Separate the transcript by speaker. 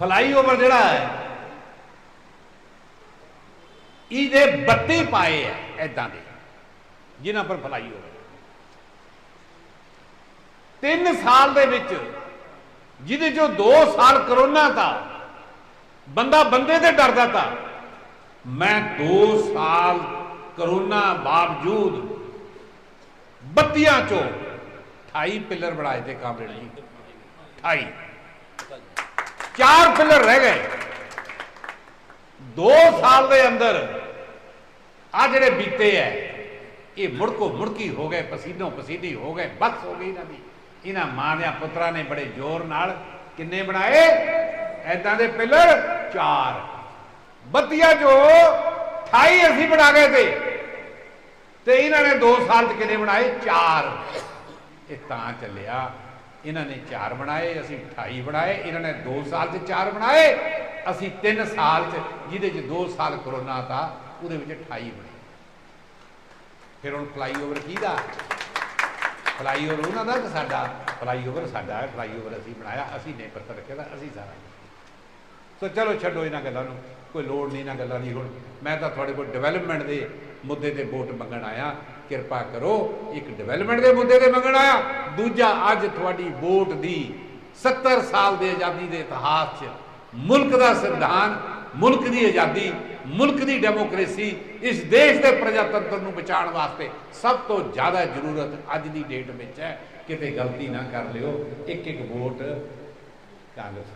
Speaker 1: Flyover ਜਿਹੜਾ ਹੈ, ਇਹਦੇ 32 ਪਾਏ ਆ ਐਦਾਂ ਦੇ, ਜਿਨ੍ਹਾਂ ਪਰ ਫਲਾਈਓਵਰ 3 ਸਾਲ ਦੇ ਵਿੱਚ ਜਿਹਦੇ ਚੋਂ 2 ਸਾਲ ਕਰੋਨਾ ਦਾ ਬੰਦਾ ਬੰਦੇ ਤੇ ਡਰਦਾ ਤਾ, ਮੈਂ 2 ਸਾਲ ਕਰੋਨਾ ਬਾਵਜੂਦ ਬੱਤੀਆਂ ਚੋਂ 28 ਪਿੱਲਰ ਬਣਾਏ ਤੇ ਕਾਮਰੇਡ ਜੀ 28 ਚਾਰ ਪਿੱਲਰ ਰਹਿ ਗਏ। 2 ਸਾਲ ਦੇ ਅੰਦਰ ਆ ਜਿਹੜੇ ਬੀਤੇ ਐ, ਇਹ ਮੁੜਕੋ ਮੁੜਕੀ ਹੋ ਗਏ, ਪਸੀਨੋ ਪਸੀਨੀ ਹੋ ਗਏ, ਬਸ ਹੋ ਗਈ ਇਹਨਾਂ ਦੀ। ਇਹਨਾਂ ਮਾਂ ਦੇ ਪੁੱਤਰਾਂ ਨੇ ਬੜੇ ਜ਼ੋਰ ਨਾਲ ਕਿੰਨੇ ਬਣਾਏ? ਐਦਾਂ ਦੇ ਪਿੱਲਰ ਚਾਰ। ਬੱਤੀਆਂ ਜੋ 28 ਅਸੀਂ ਬਣਾ ਗਏ ਤੇ। ਤੇ ਇਹਨਾਂ ਨੇ 2 ਸਾਲ ਚ ਕਿੰਨੇ ਬਣਾਏ? ਚਾਰ। ਇਹ ਤਾਂ ਚੱਲਿਆ। ਇਹਨਾਂ ਨੇ ਚਾਰ ਬਣਾਏ, ਅਸੀਂ 28 ਬਣਾਏ, ਇਹਨਾਂ ਨੇ 2 ਸਾਲ ਚ ਚਾਰ ਬਣਾਏ। ਅਸੀਂ 3 ਸਾਲ ਚ, ਜਿਹਦੇ ਚ 2 ਸਾਲ ਕਰੋਨਾ ਤਾਂ, ਉਹਦੇ ਵਿੱਚ 28 ਬਣੇ। ਫਿਰ ਹੁਣ ਫਲਾਈਓਵਰ ਕਿਹਦਾ? ਫਲਾਈਓਵਰ ਉਹਨਾਂ ਦਾ ਕਿ ਸਾਡਾ? ਫਲਾਈਓਵਰ ਸਾਡਾ ਹੈ ਫਲਾਈਓਵਰ ਅਸੀਂ ਬਣਾਇਆ, ਅਸੀਂ ਨੇ ਪੱਤਰ ਰੱਖਿਆ ਅਸੀਂ ਸਾਰਾ ਸੋ ਚਲੋ ਛੱਡੋ ਇਹਨਾਂ ਗੱਲਾਂ ਨੂੰ, ਕੋਈ ਲੋੜ ਨਹੀਂ ਇਹਨਾਂ ਗੱਲਾਂ ਦੀ ਹੁਣ। ਮੈਂ ਤਾਂ ਤੁਹਾਡੇ ਕੋਲ ਡਿਵੈਲਪਮੈਂਟ ਦੇ ਮੁੱਦੇ ਤੇ ਵੋਟ ਮੰਗਣ ਆਇਆ। ਕਿਰਪਾ ਕਰੋ, ਇੱਕ ਡਿਵੈਲਪਮੈਂਟ ਦੇ ਮੁੱਦੇ ਤੇ ਮੰਗਣ ਆਇਆ। ਦੂਜਾ, ਅੱਜ ਤੁਹਾਡੀ ਵੋਟ ਦੀ 70 ਸਾਲ ਦੀ ਆਜ਼ਾਦੀ ਦੇ ਇਤਿਹਾਸ 'ਚ ਮੁਲਕ ਦਾ ਸੰਵਿਧਾਨ, ਮੁਲਕ ਦੀ ਆਜ਼ਾਦੀ, ਮੁਲਕ ਦੀ ਡੈਮੋਕ੍ਰੇਸੀ ਇਸ ਦੇਸ਼ ਦੇ ਪ੍ਰਜਾਤੰਤਰ ਨੂੰ ਬਚਾਉਣ ਵਾਸਤੇ ਸਭ ਤੋਂ ਜ਼ਿਆਦਾ ਜ਼ਰੂਰਤ ਅੱਜ ਦੀ ਡੇਟ ਵਿੱਚ ਹੈ। ਕਿਤੇ ਗਲਤੀ ਨਾ ਕਰ ਲਿਓ। ਇੱਕ ਇੱਕ ਵੋਟ ਕਾਂਗਰਸ